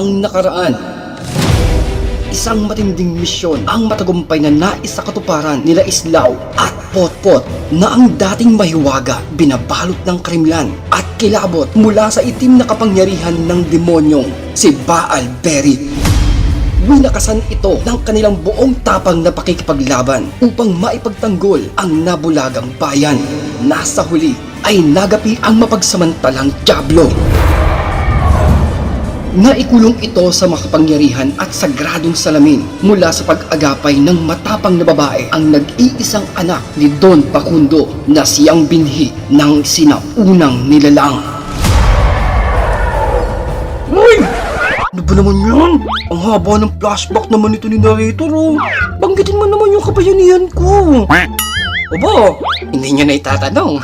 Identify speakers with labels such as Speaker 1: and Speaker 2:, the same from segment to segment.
Speaker 1: ang nakaraan. Isang matinding misyon ang matagumpay na nais sa katuparan nila Islaw at Potpot na ang dating mahiwaga binabalot ng krimlan at kilabot mula sa itim na kapangyarihan ng demonyong si Baal Berit. Winakasan ito ng kanilang buong tapang na pakikipaglaban upang maipagtanggol ang nabulagang bayan. Nasa huli ay nagapi ang mapagsamantalang Diablo. Naikulong ito sa makapangyarihan at sagradong salamin mula sa pag-agapay ng matapang na babae ang nag-iisang anak ni Don Pacundo na siyang binhi ng sinaunang nilalang. Uy! Ano ba naman yan? Ang haba ng flashback naman ito ni narrator oh. Banggitin mo naman yung kabayanihan ko. Obo, hindi niya na itatanong.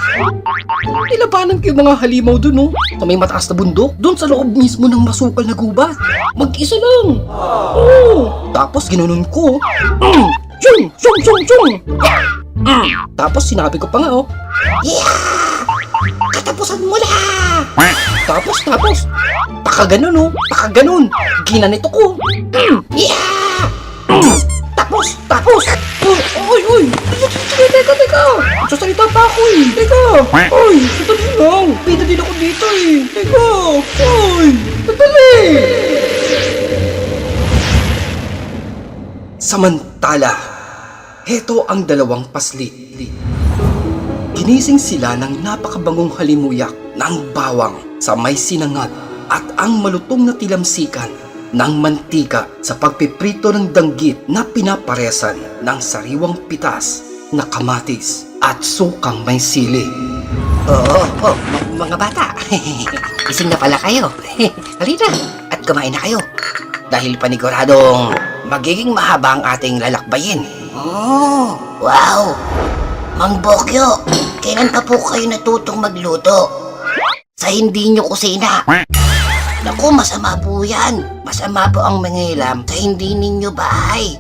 Speaker 1: Nilabanan ko yung mga halimaw dun, oh. Sa may mataas na bundok, dun sa loob mismo ng masukal na gubat. Mag-isa lang. Oo. Tapos ginanon ko. Mm. Chung, chung, chung, chung. Mm. Tapos sinabi ko pa nga, oh. Yeah! Katapusan mo na! Tapos, tapos, pakaganon, oh. Pakaganon. Ginanito ko. Mm. Yeah! Mm. Tapos, tapos. Uy, uy, uy. Teka, teka, teka. Sasalita pa ako eh. Teka. Uy, sandali lang. Pida din ako dito eh. Teka. Uy, sandali. Samantala, heto ang dalawang pasli. Ginising sila ng napakabangong halimuyak ng bawang sa may sinangag at ang malutong na tilamsikan ng mantika sa pagpiprito ng danggit na pinaparesan ng sariwang pitas na kamatis at sukang may sili.
Speaker 2: Oo, oh, m- mga bata. Ising na pala kayo. Halina, at kumain na kayo. Dahil paniguradong magiging mahaba ang ating lalakbayin. Oh, wow! Mang Bokyo, kailan pa po kayo natutong magluto? Sa hindi nyo kusina. Naku, masama po yan. Masama po ang mangilam sa hindi ninyo bahay.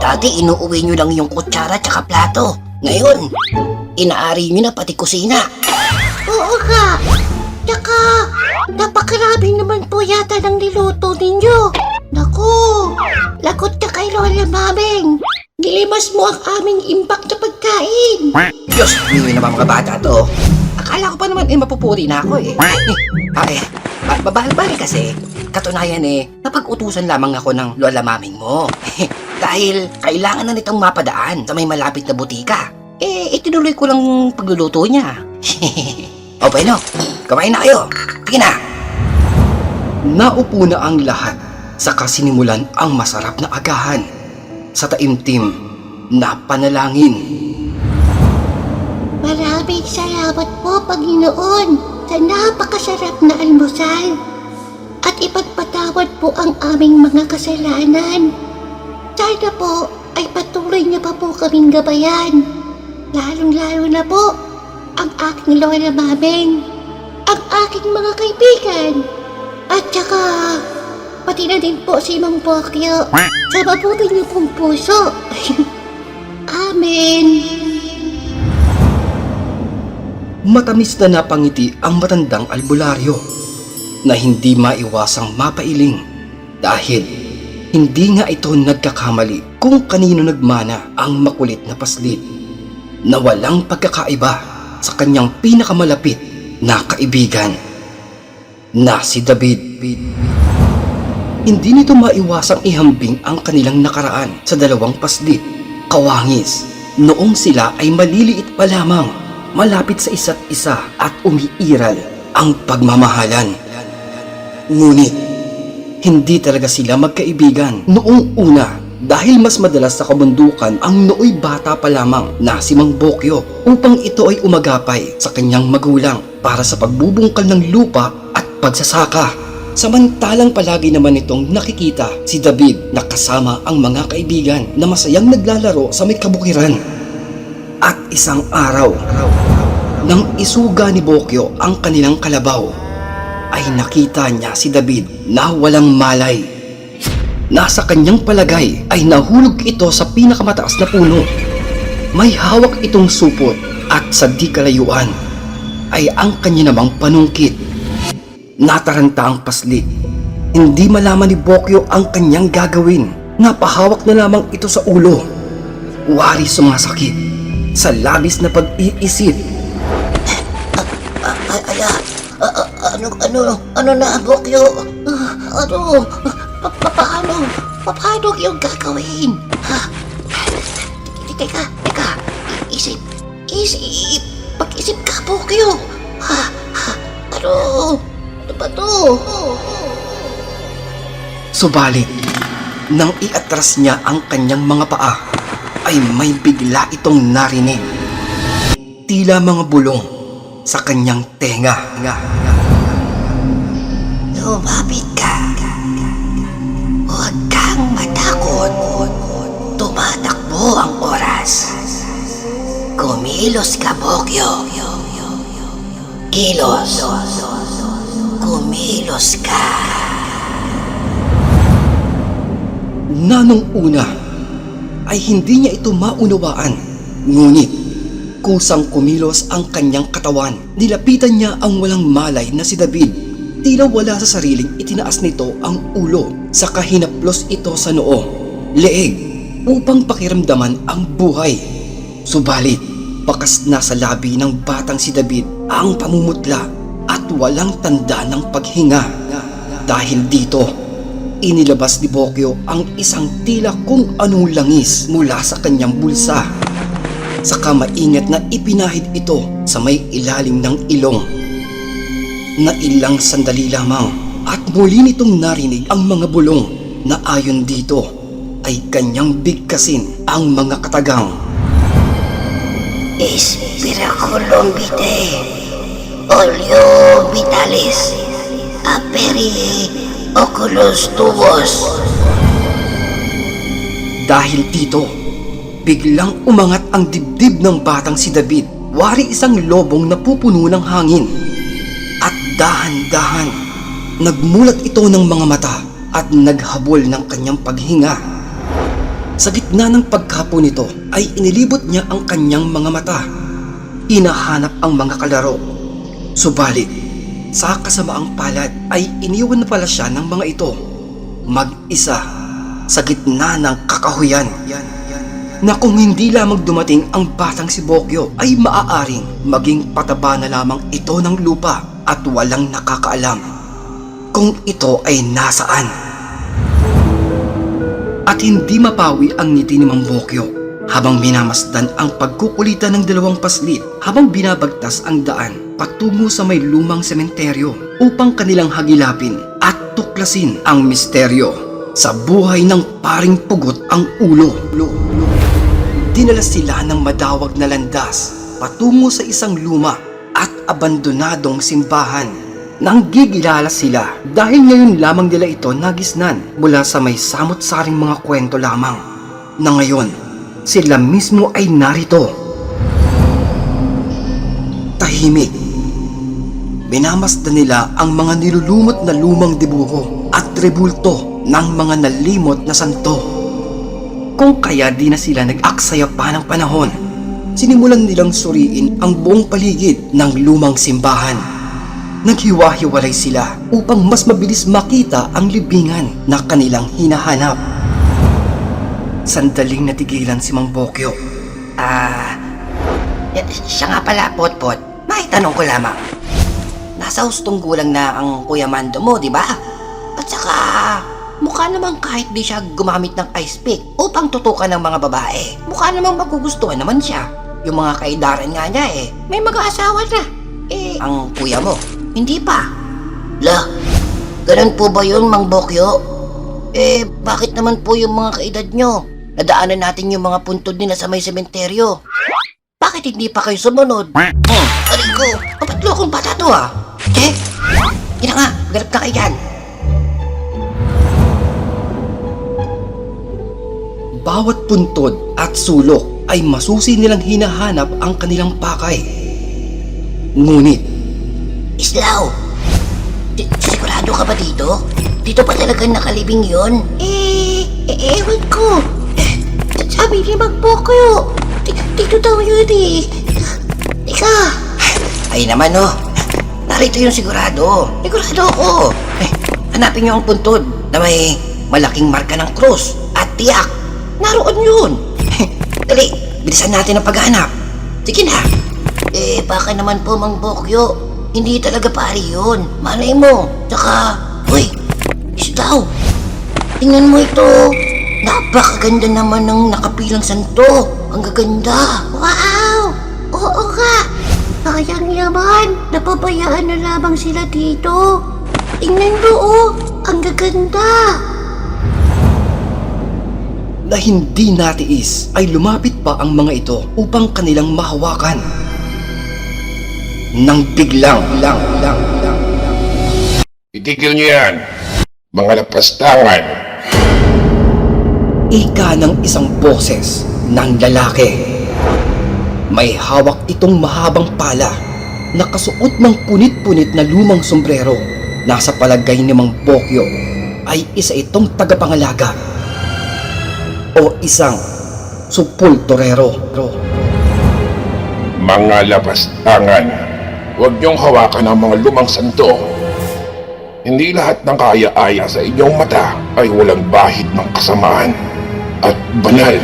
Speaker 2: Dati inuuwi nyo lang yung kutsara tsaka plato. Ngayon, inaari nyo na pati kusina. Oo ka. Tsaka, napakarami naman po yata ng niluto ninyo. Naku, lagot ka kay Lola Mameng. Nilimas mo ang aming impact na pagkain.
Speaker 1: Diyos, hindi naman mga bata to. Akala ko pa naman eh mapupuri na ako eh.
Speaker 2: Ay, ba- babalik kasi. Katunayan eh, napag-utusan lamang ako ng lola maming mo. Dahil kailangan na nitong mapadaan sa may malapit na butika. Eh, itinuloy ko lang pagluluto niya. o bueno, kumain na kayo. Sige na.
Speaker 1: Naupo na ang lahat sa kasinimulan ang masarap na agahan sa taimtim na panalangin.
Speaker 3: Maraming salamat po, Panginoon, sa napakasarap na almusal. At ipagpatawad po ang aming mga kasalanan. Sana po ay patuloy niyo pa po kaming gabayan. Lalong-lalo na po ang aking lola mameng, ang aking mga kaibigan, at saka pati na din po si Mang Bokyo sa mabuti niyo pong puso. Amen.
Speaker 1: Matamis na napangiti ang matandang albularyo na hindi maiwasang mapailing dahil hindi nga ito nagkakamali kung kanino nagmana ang makulit na paslit na walang pagkakaiba sa kanyang pinakamalapit na kaibigan na si David. Hindi nito maiwasang ihambing ang kanilang nakaraan sa dalawang paslit, kawangis, noong sila ay maliliit pa lamang, malapit sa isa't isa at umiiral ang pagmamahalan. Ngunit, hindi talaga sila magkaibigan noong una dahil mas madalas sa kabundukan ang nooy bata pa lamang na si Mang Bokyo upang ito ay umagapay sa kanyang magulang para sa pagbubungkal ng lupa at pagsasaka. Samantalang palagi naman itong nakikita si David na kasama ang mga kaibigan na masayang naglalaro sa may kabukiran. At isang araw, nang isuga ni Bokyo ang kanilang kalabaw, ay nakita niya si David na walang malay. Nasa kanyang palagay ay nahulog ito sa pinakamataas na puno. May hawak itong supot at sa di kalayuan ay ang kanya namang panungkit. Nataranta ang paslit Hindi malaman ni Bokyo ang kanyang gagawin. Napahawak na lamang ito sa ulo. Wari sumasakit. Sa labis na pag-iisip,
Speaker 3: ano, ano, ano na, Bokyo? Ah, Ano, pa, pa, paano, pa, paano yung gagawin? Ha? Teka, teka, I- isip, isip, pag-isip ka, Bokyo. Ha? Ha? Ano, ano ba to?
Speaker 1: Subalit, nang iatras niya ang kanyang mga paa, ay may bigla itong narinig. Tila mga bulong sa kanyang tenga. Nga, nga.
Speaker 3: Lumapit ka. Huwag kang matakot. Tumatakbo ang oras. Kumilos ka, Bokyo. Kilos. Kumilos ka.
Speaker 1: Na nung una ay hindi niya ito maunawaan. Ngunit kusang kumilos ang kanyang katawan. Nilapitan niya ang walang malay na si David. Tila wala sa sariling itinaas nito ang ulo sa kahinaplos ito sa noo, leeg, upang pakiramdaman ang buhay. Subalit, bakas na sa labi ng batang si David ang pamumutla at walang tanda ng paghinga. Dahil dito, inilabas ni Bokyo ang isang tila kung anong langis mula sa kanyang bulsa. Saka maingat na ipinahid ito sa may ilalim ng ilong. Na ilang sandali lamang at muli nitong narinig ang mga bulong na ayon dito ay kanyang bigkasin ang mga katagang.
Speaker 3: Espiraculum vitae. Oleo vitalis. Aperi oculus tuos.
Speaker 1: Dahil dito, biglang umangat ang dibdib ng batang si David. Wari isang lobong na pupuno ng hangin. Dahan-dahan, nagmulat ito ng mga mata at naghabol ng kanyang paghinga. Sa gitna ng pagkapo nito ay inilibot niya ang kanyang mga mata. Hinahanap ang mga kalaro. Subalit, sa kasamaang palad ay iniwan na pala siya ng mga ito. Mag-isa sa gitna ng kakahuyan. Na kung hindi lamang dumating ang batang si Bokyo ay maaaring maging pataba na lamang ito ng lupa at walang nakakaalam kung ito ay nasaan. At hindi mapawi ang ngiti ni Mang Bokyo habang minamasdan ang pagkukulitan ng dalawang paslit habang binabagtas ang daan patungo sa may lumang sementeryo upang kanilang hagilapin at tuklasin ang misteryo sa buhay ng paring pugot ang ulo. Dinala sila ng madawag na landas patungo sa isang luma abandonadong simbahan. Nang gigilala sila dahil ngayon lamang nila ito nagisnan mula sa may samot-saring mga kwento lamang na ngayon sila mismo ay narito. Tahimik. Binamasdan nila ang mga nilulumot na lumang dibuho at rebulto ng mga nalimot na santo. Kung kaya di na sila nag-aksaya pa ng panahon, sinimulan nilang suriin ang buong paligid ng lumang simbahan. Naghiwa-hiwalay sila upang mas mabilis makita ang libingan na kanilang hinahanap. Sandaling natigilan si Mang Bokyo.
Speaker 2: Ah, y- siya nga pala, Potpot. Maitanong ko lamang. Nasa hustong gulang na ang Kuya Mando mo, di ba? At saka, mukha namang kahit di siya gumamit ng ice pick upang tutukan ng mga babae. Mukha namang magugustuhan naman siya. Yung mga kaidaran nga niya eh, may mag-aasawa na. Eh, ang kuya mo, hindi pa.
Speaker 3: La, ganun po ba yun, Mang Bokyo?
Speaker 2: Eh, bakit naman po yung mga kaedad nyo? Nadaanan natin yung mga puntod nila sa may sementeryo. Bakit hindi pa kayo sumunod? Hmm, aray ko, kapatlo akong bata to ah. Eh, yun nga, ganap na kayo.
Speaker 1: Bawat puntod at sulok ay masusi nilang hinahanap ang kanilang pakay. Ngunit,
Speaker 3: Islaw, di- sigurado ka ba dito? Dito pa talaga nakalibing yon? Eh, eh, ewan ko. Eh, sabi ni di- dito daw yun eh. Ika,
Speaker 2: Ay naman oh, narito yung sigurado. Sigurado ako. Eh, hanapin niyo ang puntod na may malaking marka ng krus at tiyak. Naroon yun. Dali, bilisan natin ang paghahanap. Sige na. Eh, baka naman po, Mang Bokyo. Hindi talaga pari yun. Malay mo. Tsaka, uy, islaw. Tingnan mo ito. Napakaganda naman ng nakapilang santo. Ang gaganda.
Speaker 3: Wow! Oo nga! Sayang naman, napabayaan na lamang sila dito. Tingnan mo oh, ang gaganda!
Speaker 1: Na hindi natiis ay lumapit pa ang mga ito upang kanilang mahawakan. Nang biglang, lang, lang, lang,
Speaker 4: Itigil niyo yan. Mga lapastangan.
Speaker 1: Ika ng isang boses ng lalaki. May hawak itong mahabang pala, nakasuot ng punit-punit na lumang sombrero. Nasa palagay ni Mang Bokyo ay isa itong tagapangalaga isang supultorero.
Speaker 4: Mga lapastangan. Huwag niyong hawakan ang mga lumang santo. Hindi lahat ng kaya-aya sa inyong mata ay walang bahid ng kasamaan at banal.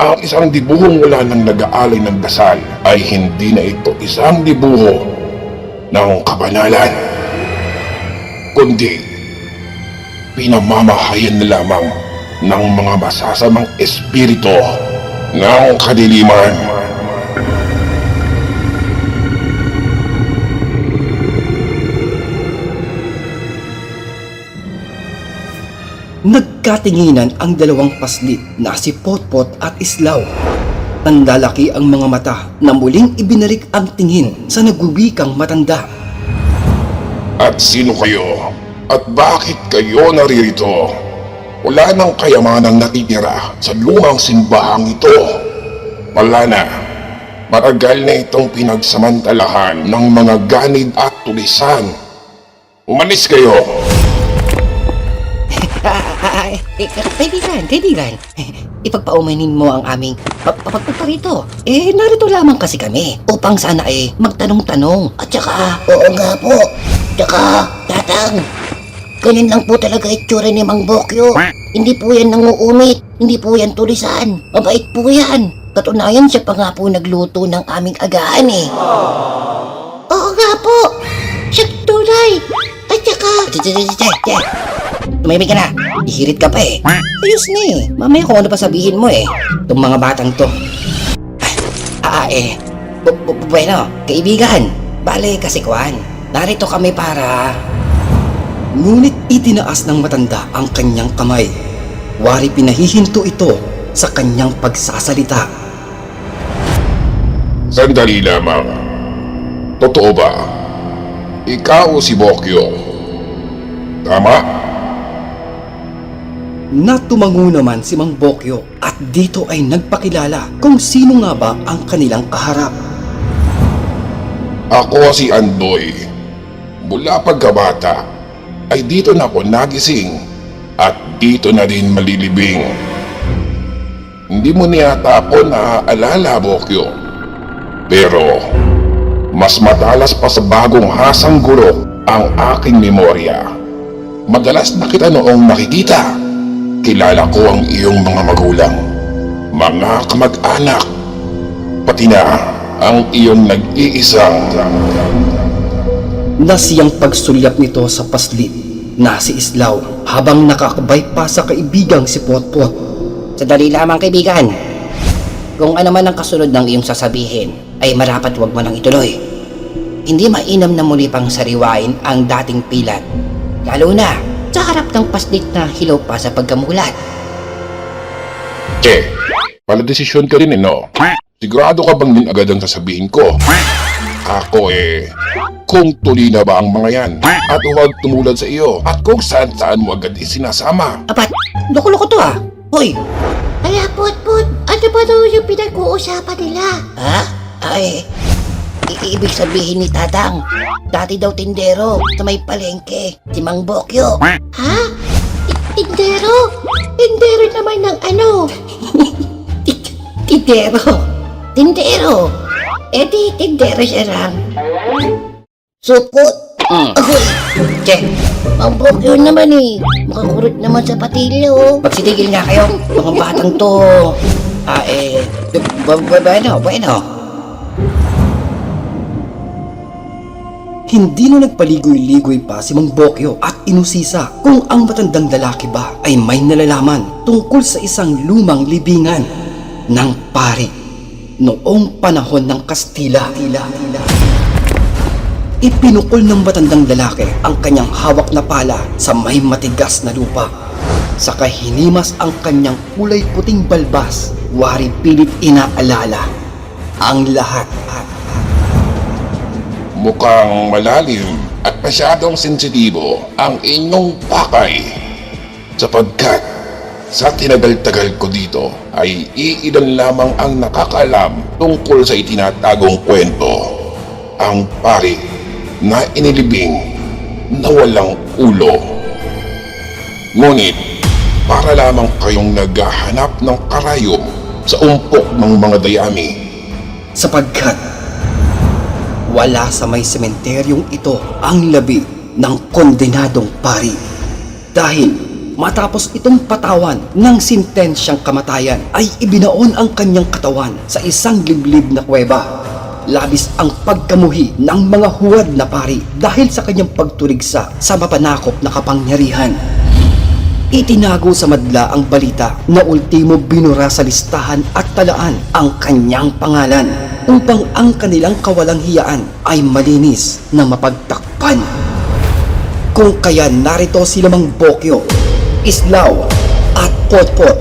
Speaker 4: Ang isang dibuhong wala ng nag-aalay ng dasal ay hindi na ito isang dibuho ng kabanalan, kundi pinamamahayan na lamang ng mga masasamang espiritu ng kadiliman.
Speaker 1: Nagkatinginan ang dalawang paslit na si Potpot at Islaw. Nanlalaki ang mga mata na muling ibinalik ang tingin sa nagwibikang matanda.
Speaker 4: At sino kayo? At bakit kayo naririto? Wala nang kayamanang natitira sa lumang simbahang ito. Wala na. Matagal na itong pinagsamantalahan ng mga ganid at tulisan. Umalis kayo!
Speaker 2: Kaibigan, kaibigan. Ipagpaumanin mo ang aming rito. Eh, narito lamang kasi kami upang sana eh magtanong-tanong. At saka, oo nga po. Tsaka, tatang, ganyan lang po talaga itsura ni Mang Bokyo. Hindi po yan nanguumit. Hindi po yan tulisan. Mabait po yan. Katunayan siya pa nga po nagluto ng aming agaan eh.
Speaker 3: Oo nga po! Siya tunay! At saka.
Speaker 2: Tumimik ka na. Ihirit ka pa eh. Ayos na eh. Mamaya kung ano pa sabihin mo eh. Itong mga batang to. Ah, ah eh. Bu- bu- Bueno, kaibigan. Bale, kasi kwan. Narito kami para...
Speaker 1: Ngunit itinaas ng matanda ang kanyang kamay. Wari pinahihinto ito sa kanyang pagsasalita.
Speaker 4: Sandali lamang. Totoo ba? Ikaw si Bokyo. Tama?
Speaker 1: Natumango naman si Mang Bokyo at dito ay nagpakilala kung sino nga ba ang kanilang kaharap.
Speaker 4: Ako si Andoy. Mula pagkabata ay dito na ako nagising at dito na din malilibing. Hindi mo niyata ako naaalala, Bokyo. Pero, mas madalas pa sa bagong hasang guro ang aking memorya. Madalas na kita noong nakikita. Kilala ko ang iyong mga magulang, mga kamag-anak, pati na ang iyong nag-iisang
Speaker 1: na siyang pagsulyap nito sa paslit na si Islaw habang nakakabay pa sa kaibigang si Potpot.
Speaker 2: Sadali lamang kaibigan. Kung ano man ang kasunod ng iyong sasabihin, ay marapat wag mo nang ituloy. Hindi mainam na muli pang sariwain ang dating pilat. Lalo na sa harap ng paslit na hilaw pa sa pagkamulat.
Speaker 4: Che, pala desisyon ka rin eh, no? Sigurado ka bang din agad ang sasabihin ko? Ako eh, kung tuli na ba ang mga yan at huwag tumulad sa iyo at kung saan saan mo agad isinasama.
Speaker 2: Apat, loko-loko to ah. Hoy,
Speaker 3: ala put-put, ano ba daw yung pinag-uusapan nila?
Speaker 2: ha? Ay, i- ibig sabihin ni Tatang, dati daw tindero sa may palengke, si Mang Bokyo.
Speaker 3: Ha? Ti- Tindero? Tindero naman ng ano?
Speaker 2: Tindero! Tindero! Eh di, tindero siya lang. Supot! Mm.
Speaker 3: Agoy!
Speaker 2: Che,
Speaker 3: Ang Bokyo naman eh. Makakurot naman sa patilya oh.
Speaker 2: magsitigil nga kayo. Mga batang to. Ah, eh, bueno, bueno.
Speaker 1: Hindi na nagpaligoy-ligoy pa si Mang Bokyo at inusisa kung ang matandang lalaki ba ay may nalalaman tungkol sa isang lumang libingan ng pari noong panahon ng Kastila. Ipinukol ng matandang lalaki ang kanyang hawak na pala sa may matigas na lupa. Saka hinimas ang kanyang kulay puting balbas, wari pilit inaalala ang lahat.
Speaker 4: Mukhang malalim at masyadong sensitibo ang inyong pakay. Sapagkat sa tinagal-tagal ko dito ay iilan lamang ang nakakalam tungkol sa itinatagong kwento. Ang pari na inilibing na walang ulo. Ngunit para lamang kayong naghahanap ng karayom sa umpok ng mga dayami
Speaker 1: sapagkat wala sa may sementeryong ito ang labi ng kondenadong pari. Dahil matapos itong patawan ng sintensyang kamatayan ay ibinaon ang kanyang katawan sa isang liblib na kuweba. Labis ang pagkamuhi ng mga huwad na pari dahil sa kanyang pagturigsa sa mapanakop na kapangyarihan. Itinago sa madla ang balita na ultimo binura sa listahan at talaan ang kanyang pangalan upang ang kanilang kawalang hiyaan ay malinis na mapagtakpan. Kung kaya narito sila mang Bokyo, Islaw at Potpot.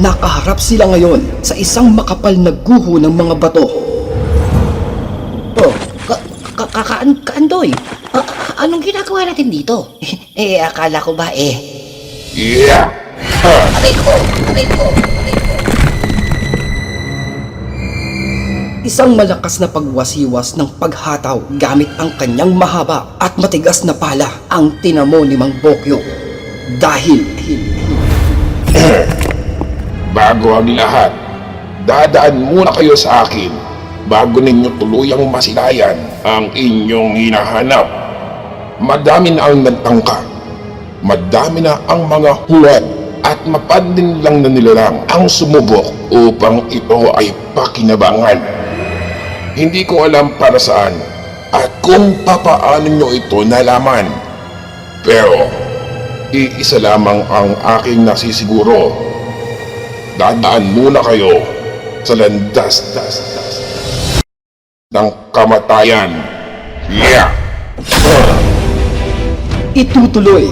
Speaker 1: Nakaharap sila ngayon sa isang makapal na guho ng mga bato.
Speaker 2: Ka, kakaan, kaandoy. A- anong ginagawa natin dito? eh, akala ko ba eh.
Speaker 4: Yeah!
Speaker 2: Aray ko, aray ko, aray ko.
Speaker 1: Isang malakas na pagwasiwas ng paghataw gamit ang kanyang mahaba at matigas na pala ang tinamo ni Mang Bokyo. Dahil
Speaker 4: Bago ang lahat, dadaan muna kayo sa akin bago ninyo tuluyang masilayan ang inyong hinahanap. Madami na ang nagtangka, madami na ang mga huwad at mapadin lang na nilalang ang sumubok upang ito ay pakinabangan. Hindi ko alam para saan at kung papaano nyo ito nalaman. Pero, iisa lamang ang aking nasisiguro dadaan muna kayo sa landas ng kamatayan. Yeah!
Speaker 1: itutuloy